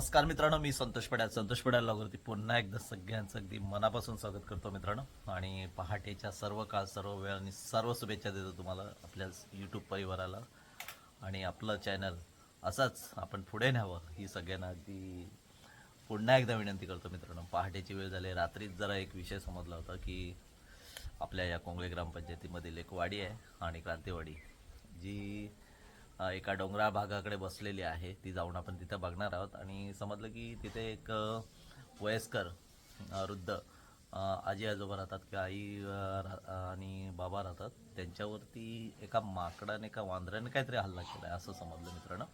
नमस्कार मित्रांनो मी संतोष पड्या संतोष पड्यालावरती पुन्हा एकदा सगळ्यांचं अगदी मनापासून स्वागत करतो मित्रांनो. आणि पहाटेच्या सर्व काळ सर्व वेळ आणि सर्व शुभेच्छा देतो तुम्हाला आपल्या यूट्यूब परिवाराला. आणि आपलं चॅनल असाच आपण पुढे न्यावं ही सगळ्यांना अगदी पुन्हा एकदा विनंती करतो मित्रांनो. पहाटेची वेळ झाली रात्रीच जरा एक विषय समजला होता की आपल्या या कोंगळे ग्रामपंचायतीमधील एक वाडी आहे आणि क्रांतीवाडी जी एका डोंगराळ भागाकडे बसलेली आहे. ती जाऊन आपण तिथं बघणार आहोत. आणि समजलं की तिथे एक वयस्कर वृद्ध आजी आजोबा राहतात किंवा आई आणि बाबा राहतात. त्यांच्यावरती एका माकडाने एका वांदराने काहीतरी हल्ला केला आहे असं समजलं मित्रांनो.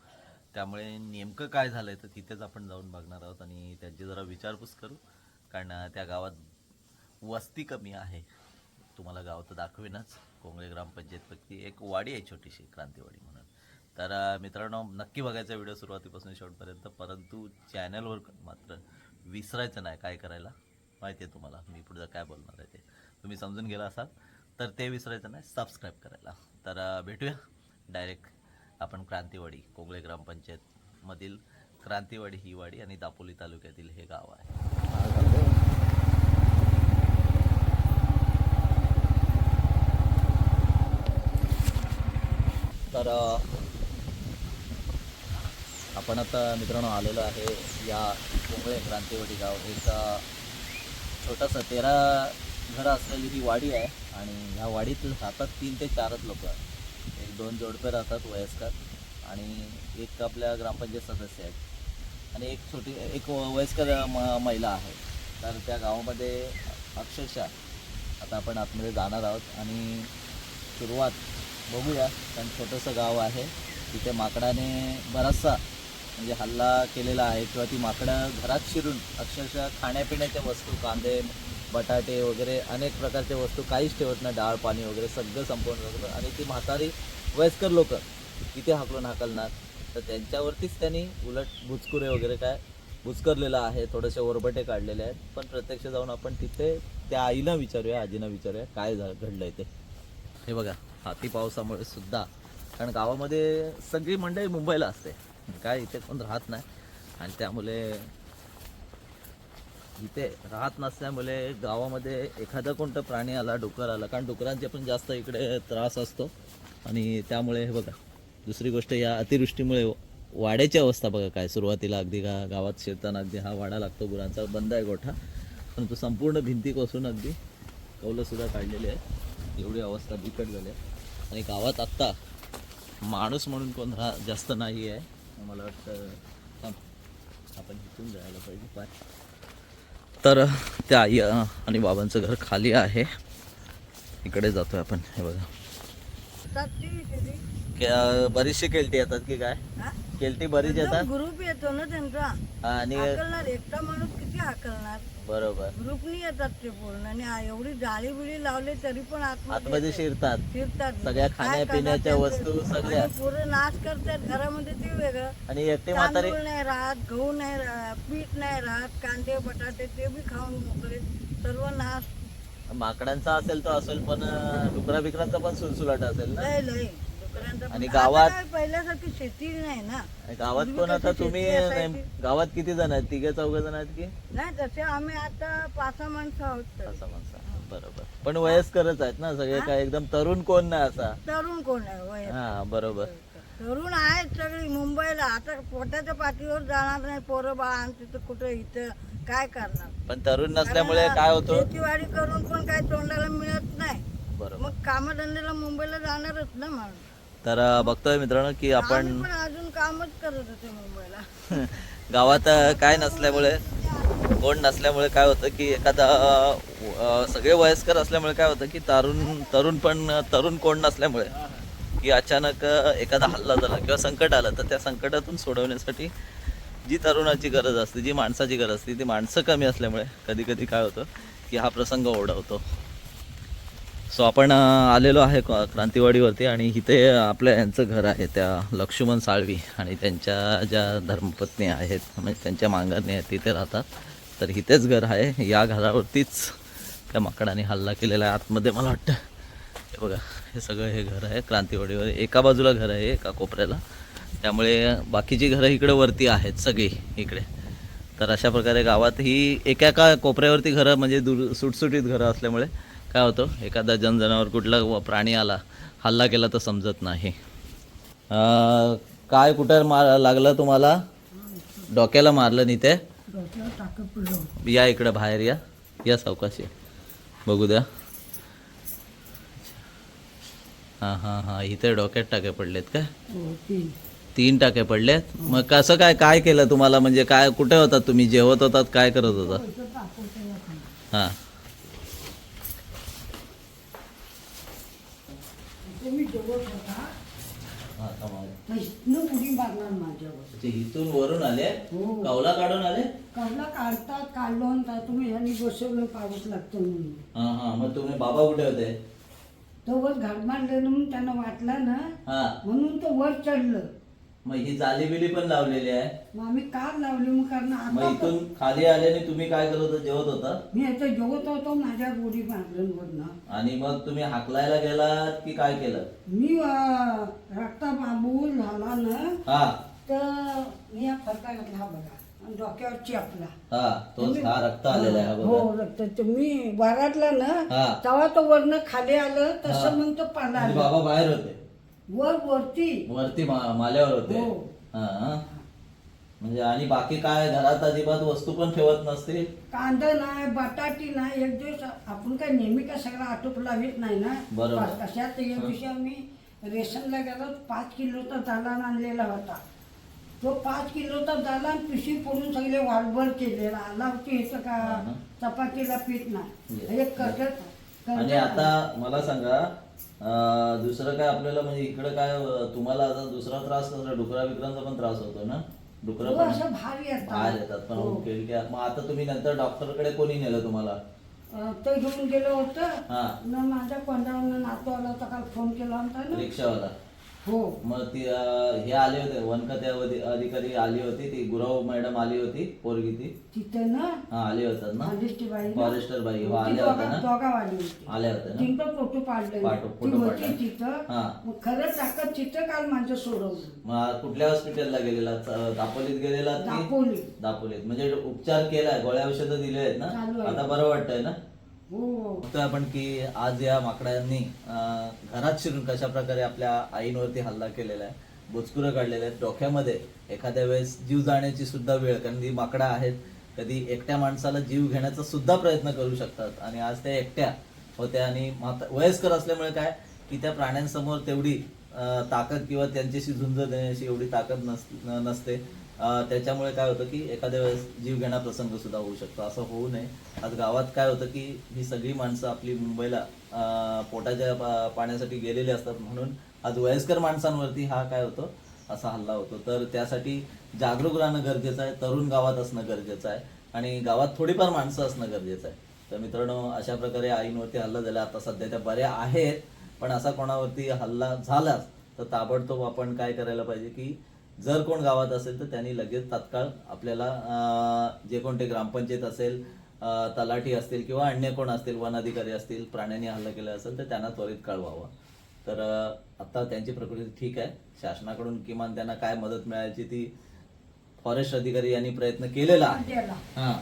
त्यामुळे नेमकं काय झालंय तर तिथेच आपण जाऊन बघणार आहोत आणि त्यांची जरा विचारपूस करू. कारण त्या गावात वस्ती कमी आहे. तुम्हाला गाव तर दाखवेनच. कोंगळे ग्रामपंचायतपैकी एक वाडी आहे छोटीशी क्रांतीवाडी म्हणून. तर मित्रांनो नक्की बघायचा व्हिडिओ सुरुवातीपासून शेवटपर्यंत. परंतु चॅनलवर मात्र विसरायचं नाही काय करायला. माहिती आहे तुम्हाला मी पुढचं काय बोलणार आहे ते. तुम्ही समजून गेला असाल तर ते विसरायचं नाही सबस्क्राईब करायला. तर भेटूया. डायरेक्ट आपण क्रांतीवाडी कोगळे ग्रामपंचायतमधील क्रांतीवाडी ही वाडी आणि दापोली तालुक्यातील हे गाव आहे. तर आपण आता मित्रांनो आलेलो आहे या कोंबळे क्रांतीवाडी गाव. एक छोटासा तेरा घरं असलेली ही वाडी आहे आणि ह्या वाडीत राहतात तीन ते चारच लोक. एक दोन जोडपे राहतात वयस्कर आणि एक आपल्या ग्रामपंचायत सदस्य आहेत. आणि एक छोटी एक वयस्कर म महिला आहे. तर त्या गावामध्ये अक्षरशः आता आपण आतमध्ये जाणार आहोत आणि सुरुवात बघूया. कारण छोटंसं गाव आहे. तिथे माकडाने बराचसा म्हणजे हल्ला केलेला आहे किंवा ती माकडं घरात शिरून अक्षरशः खाण्यापिण्याच्या वस्तू कांदे बटाटे वगैरे अनेक प्रकारच्या वस्तू काहीच ठेवत नाही. डाळ पाणी वगैरे सगळं संपवून वगैरे आणि ती म्हातारी वयस्कर लोक किती हाकलून हाकलणार. तर त्यांच्यावरतीच त्यांनी उलट भुचकुरे वगैरे काय बुचकरलेलं आहे थोडेसे ओरबटे काढलेले आहेत. पण प्रत्यक्ष जाऊन आपण तिथे त्या आईला विचारूया आजीनं विचारूया काय झा घडलंय ते. हे बघा हाती पावसामुळे सुद्धा. कारण गावामध्ये सगळी मंडळी मुंबईला असते. काय इथे कोण राहत नाही. आणि त्यामुळे इथे राहत नसल्यामुळे गावामध्ये एखादा कोणता प्राणी आला डुकर आला कारण डुकरांचे पण जास्त इकडे त्रास असतो. आणि त्यामुळे हे बघा दुसरी गोष्ट या अतिवृष्टीमुळे वाड्याची अवस्था बघा काय सुरुवातीला अगदी गा गावात शिरताना अगदी हा वाडा लागतो गुरांचा बंद आहे गोठा. परंतु संपूर्ण भिंती कोसून अगदी कौलंसुद्धा काढलेली आहे एवढी अवस्था बिकट झाली आहे. आणि गावात आत्ता माणूस म्हणून कोण राहा जास्त नाही आहे मला वाटतं आपण इथून जायला पाहिजे पाय. तर त्या आई आणि बाबांचं घर खाली आहे. इकडे जातोय आपण हे बघा. बरीचशी केलटी येतात की काय? केलटी बरीच येतात ग्रुप येतो ना त्यांचा. आणि हाकलणार एकटा माणूस किती हाकलणार? बरोबर. ग्रुपनी येतात ते पूर्ण आणि एवढी जाळी बिळी लावले तरी पण आतमध्ये शिरतात. फिरतात सगळ्या खाण्यापिण्याच्या वस्तू? सगळ्या. आणि पुरं नाश करतात घरामध्ये ते वेगळं. आणि एकटी म्हातारी नाही राहत गहू नाही राहत पीठ नाही राहत कांदे बटाटे ते बी खाऊन मोकळे. सर्व नाश. माकडांचा असेल तो असेल पण डुकरा बिकरांचा पण सुलसुलाट असेल ना? आणि गावात- आता काय पहिल्यासारखी शेती नाही ना. गावात कोण आता तुम्ही? नेम- गावात किती जण आहेत? तिघे चौघ जण आहेत की? नाही तसे आम्ही आता पाच सहा माणसं आहोत तर. असं माणसं. बरोबर. पण वयस्करच आहेत ना सगळे काय? एकदम तरुण कोण नाही असा. तरुण कोण आहे वय हा बरोबर. तरुण आहेत सगळी मुंबईला. आता पोटाच्या पाठीवर जाणार नाही पोरं बाळ. तिथं कुठं इथं काय करणार? पण तरुण नसल्यामुळे काय होतं? शेतीवाडी करून पण काही तोंडाला मिळत नाही. बरोबर. मग कामधंद्याला मुंबईला जाणारच ना माणूस. तर बघतोय मित्रांनो की आपण अजून कामच करत होते मुंबईला. गावात काय नसल्यामुळे कोण नसल्यामुळे काय होतं की एखादा सगळे वयस्कर असल्यामुळे काय होतं की तरुण तरुण पण तरुण कोण नसल्यामुळे की अचानक एखादा हल्ला झाला किंवा संकट आलं तर त्या संकटातून सोडवण्यासाठी जी तरुणाची गरज असते जी माणसाची गरज असते ती माणसं कमी असल्यामुळे कधी कधी काय होतं की हा प्रसंग ओढवतो. सो आपण आलेलो आहे क्रांतीवाडीवरती आणि इथे आपल्या यांचं घर आहे त्या लक्ष्मण साळवी आणि त्यांच्या ज्या धर्मपत्नी आहेत म्हणजे त्यांच्या मांगरणी आहेत तिथे राहतात. तर इथेच घर आहे. या घरावरतीच त्या माकडाने हल्ला केलेला आहे आतमध्ये मला वाटतं. हे बघा हे सगळं हे घर आहे. क्रांतीवाडीवर एका बाजूला घर आहे एका कोपऱ्याला. त्यामुळे बाकीची घरं इकडे वरती आहेत सगळी इकडे. तर अशा प्रकारे गावात ही एका एका कोपऱ्यावरती घरं म्हणजे दूर सुटसुटीत घरं असल्यामुळे काय होतं? एखादा जनजनावर कुठला प्राणी आला हल्ला केला तर समजत नाही. काय कुठं मार लागलं तुम्हाला? डोक्याला मारलं नाही ते या इकडं बाहेर या. या सावकाशी बघू द्या. हां हां हां. इथे डोक्यात टाके पडलेत काय? हो तीन. तीन टाके पडलेत? मग कसं काय काय केलं तुम्हाला? म्हणजे काय कुठे होतात तुम्ही? जेवत होतात काय करत होता या. हां इथे मी जेवत होता तर इथनं उडी मारणार माझ्यावर. इथून वरून आले हो. कवला काढून आले? कवला काढतात काढून तर तुम्ही ह्यांनी बसवलं पाऊस लागतो म्हणून. हां हां मग तुम्ही बाबा कुठे होते? तो वर घाट मारलेलं म्हणून त्यांना वाटलं ना हां. म्हणून तो वर चढलं. मग ही जाली बिली पण लावलेली आहे. मग आम्ही कार लावली? मग कारण मग आता इथून खाली आल्याने तुम्ही काय करत होता? जेवत होता? मी याचं जेवत होतो माझ्या उडी मारलं आणि मग तुम्ही हाकलायला गेलात की काय केलं? मी अं, रक्ता बाबू झाला ना हा. तर मी हा फरका घातला हा बघा. आणि डोक्यावर चेपला. हा तोच हा रक्त आलेला आहे हा हो बघा रक्त. ते मी वारातला ना हा. तेव्हा तो वरनं खाली आलं हा. तसं मग तो म्हणजे पाला बाबा बाहेर होते. वर वरती वरती मा- माल्यावर होते हो. हा हा. म्हणजे आणि बाकी काय घरात अजिबात वस्तू पण ठेवत नसतील कांदा नाही बटाटी नाही एक दिवस आपण काय नेहमी काय सगळं आटोप लावित नाही ना बरोबर. कशात एक दिवशी आम्ही रेशनला गेलो पाच किलोचा दालान आणलेला होता तो पाच किलोचा दालान पिशवी पडून सगळे वाळभर केलेला आला होती ह्याचं का हा. चपातीला पीठ नाही Yes. एक कर्जत आणि आता मला सांगा दुसरं काय आपल्याला म्हणजे इकडे काय तुम्हाला आता दुसरा त्रास कसला डुकरा बिकरांचा पण त्रास होतो ना? डुकरं हो, पण असं भारी बाहेर येतात पण हो. उकेल की मग आता तुम्ही नंतर डॉक्टरकडे कोणी नेलं तुम्हाला? अं, ते घेऊन गेलो होतं. हा. न माझ्या कोंडावरनं नातू आला होता काल फोन केला होता ना. रिक्षावाला. हो. मग ती अं, हे आले होते वनखाते अधि- अधिकारी आली होती ती गुरव मॅडम आली होती पोरगी ती. तिथं ना? हा आली होतात ना? फॉरेस्टर बाई हो ती आल्या होत्या दोघा- ना? दोघावाली होती. आल्या होत्या ना? तिथं फोटो पाडले. पाठव- ती फोटो होती. तिथं. हा. मग खरं टाकत तिथं काल माझं सोडवलं. मग कुठल्या हॉस्पिटलला गेलेला? दापोलीत गेलेला दापोली दापोलीत. म्हणजे उपचार केलाय गोळ्या औषधं दिले आहेत ना? चालू आहे. आता बरं वाटतंय ना? हो. आपण की आज या माकडांनी घरात शिरून कशा प्रकारे आपल्या आईंवरती हल्ला केलेला आहे बोचकुरं काढलेले आहेत डोक्यामध्ये एखाद्या वेळेस जीव जाण्याची सुद्धा वेळ कारण ती माकडं आहेत कधी एकट्या माणसाला जीव घेण्याचा सुद्धा प्रयत्न करू शकतात. आणि आज त्या एकट्या होत्या आणि वयस्कर असल्यामुळे काय की त्या प्राण्यांसमोर तेवढी ताकद किंवा त्यांच्याशी झुंज देण्याची एवढी ताकद नस नसते. त्याच्यामुळे काय होतं की एखाद्या वेळेस जीव घेणा प्रसंग सुद्धा होऊ शकतो. असं होऊ नये. आज गावात काय होतं की ही सगळी माणसं आपली मुंबईला पोटाच्या पा- पाण्यासाठी गेलेली असतात म्हणून आज वयस्कर माणसांवरती हा काय होतो? असा हल्ला होतो. तर त्यासाठी जागरूक राहणं गरजेचं आहे. तरुण गावात असणं गरजेचं आहे. आणि गावात थोडीफार माणसं असणं गरजेचं आहे. तर मित्रांनो अशा प्रकारे आईंवरती हल्ला झाला. आता सध्या त्या बऱ्या आहेत. पण असा कोणावरती हल्ला झालाच तर ताबडतोब आपण काय करायला पाहिजे की जर कोण गावात असेल तर त्यांनी लगेच तात्काळ आपल्याला जे कोणते ग्रामपंचायत असेल तलाठी असतील किंवा अन्य कोण असतील वन अधिकारी असतील प्राण्यांनी हल्ला केला असेल तर त्यांना त्वरित कळवावं. तर आता त्यांची प्रकृती ठीक आहे. शासनाकडून किमान त्यांना काय मदत मिळायची ती फॉरेस्ट अधिकारी यांनी प्रयत्न केलेला आहे. हा.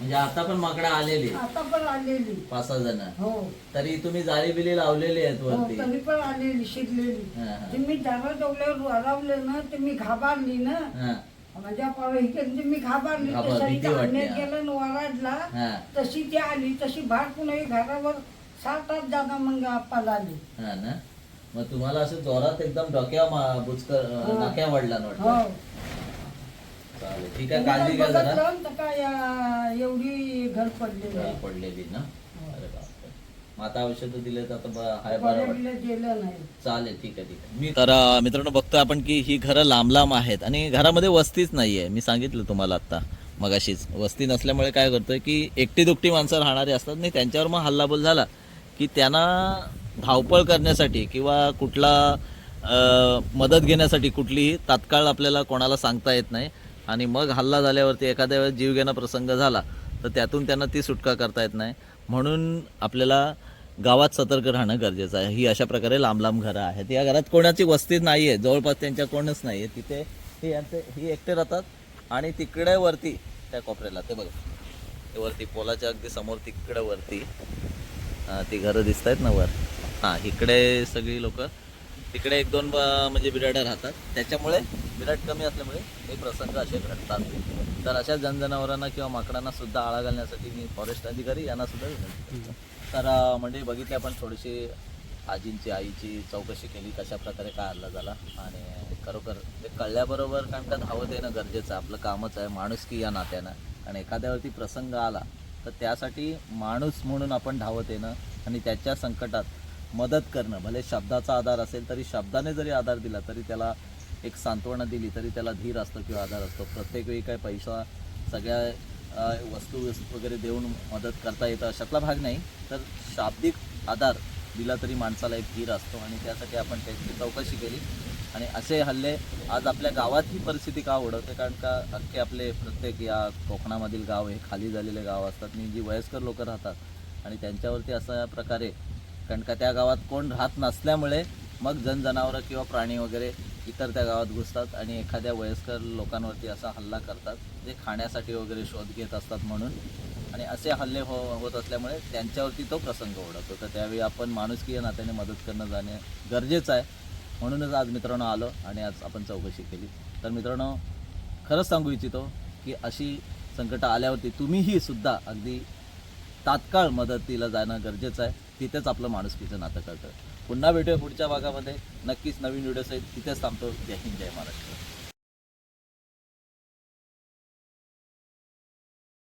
म्हणजे आता पण माकडा आलेली आता पण आलेली पाच सहा जण. हो. तरी तुम्ही जाळी बिली लावलेली आहेत हो वरती. तरी पण आलेली शिरलेली. हा, हा. ते मी दरवाजा जेवल्यावर वरावले ना ते मी घाबरली ना हा, माझ्या पाव इकडे मी घाबरली घाबर- तसं भीती इथं वाटली, आणण्यात हा. गेलं न वराडला हा, तशी ती आली तशी भाट पुन्हा घरावर सात आठ जागा मग आप्पाला आली. हा ना? मग तुम्हाला असं जोरात एकदम डोक्या बुचकर हा. नाक्या हो वाटतं. चालेल. ठीक आहे काळजी घ्या जरा. बघितलं तर काय अं, एवढी घर पडलेली आहे. पडलेली ना? हो. अरे बापरे. मग आता औषधं दिले तर आता ब- हाय बरं बरं वाटतं. बिलं गेलं नाही. चालेल ठीक आहे ठीक आहे. मी तर अं, मित्रांनो बघतो आपण की ही घरं लांब लांब आहेत आणि घरामध्ये वस्तीच नाहीये. मी सांगितलं तुम्हाला आता मगाशीच. वस्ती नसल्यामुळे काय करतोय की एकटी दुकटी माणसं राहणारी असतात नाही त्यांच्यावर मग हल्लाबोल झाला की त्यांना धावपळ करण्यासाठी किंवा कुठला अं, मदत घेण्यासाठी कुठलीही तात्काळ आपल्याला कोणाला सांगता येत नाही. आणि मग हल्ला झाल्यावरती एखाद्या वेळेस जीवघेणा प्रसंग झाला तर त्यातून त्यांना ती सुटका करता येत नाही. म्हणून आपल्याला गावात सतर्क राहणं गरजेचं आहे. ही अशा प्रकारे लांब लांब घरं आहेत. या घरात कोणाची वस्ती नाही आहे जवळपास त्यांच्या कोणच नाही आहे तिथे हे यांचे ही एकटे राहतात आणि तिकडे वरती त्या कोपऱ्याला ते बघा. ते वरती पोलाच्या अगदी समोर तिकडं वरती ती घरं दिसत आहेत ना वर. हां इकडे सगळी लोकं तिकडे एक दोन ब- म्हणजे बिराडं राहतात. त्याच्यामुळे बिराट कमी असल्यामुळे हे प्रसंग असे घडतात. तर अशा जनजनावरांना किंवा माकडांना सुद्धा आळा घालण्यासाठी मी फॉरेस्ट अधिकारी यांना सुद्धा विनंती. तर म्हणजे बघितली आपण थोडीशी आजींची आईची चौकशी केली कशा प्रकारे काय हल्ला झाला आणि खरोखर ते कळल्याबरोबर कारण का धावत येणं गरजेचं आपलं कामच आहे माणुसकी या नात्यानं. आणि एखाद्यावरती प्रसंग आला तर त्यासाठी माणूस म्हणून आपण धावत येणं आणि त्याच्या संकटात मदत करणं भले शब्दाचा आधार असेल तरी शब्दाने जरी आधार दिला तरी त्याला एक सांत्वना दिली तरी त्याला धीर असतो किंवा आधार असतो. प्रत्येक वेळी काय पैसा सगळ्या वस्तू वगैरे देऊन मदत करता येतं अशातला भाग नाही. तर शाब्दिक आधार दिला तरी माणसाला एक धीर असतो आणि त्यासाठी आपण त्याची चौकशी केली. आणि असे हल्ले आज आपल्या गावात ही परिस्थिती का ओढवते? कारण का अख्खे आपले प्रत्येक या कोकणामधील गाव हे खाली झालेले गाव असतात. आणि जी वयस्कर लोक राहतात आणि त्यांच्यावरती अशा प्रकारे कारण का त्या गावात कोण राहत नसल्यामुळे मग जनजनावरं किंवा प्राणी वगैरे इतर त्या गावात घुसतात आणि एखाद्या वयस्कर लोकांवरती असा हल्ला करतात जे खाण्यासाठी वगैरे शोध घेत असतात म्हणून. आणि असे हल्ले हो होत असल्यामुळे त्यांच्यावरती तो प्रसंग ओढतो. तर त्यावेळी आपण माणुसकीय नात्याने मदत करणं जाणे गरजेचं आहे. म्हणूनच आज मित्रांनो आलो आणि आज आपण चौकशी केली. तर मित्रांनो खरंच सांगू इच्छितो की अशी संकटं आल्यावरती तुम्हीही सुद्धा अगदी तात्काळ मदतीला जाणं गरजेचं आहे. तिथेच आपलं माणुसकीचं नातं कळतं. पुन्हा भेटूया पुढच्या भागामध्ये. नक्कीच नवीन व्हिडिओ आहेत. तिथेच थांबतो. जय हिंद जय महाराष्ट्र.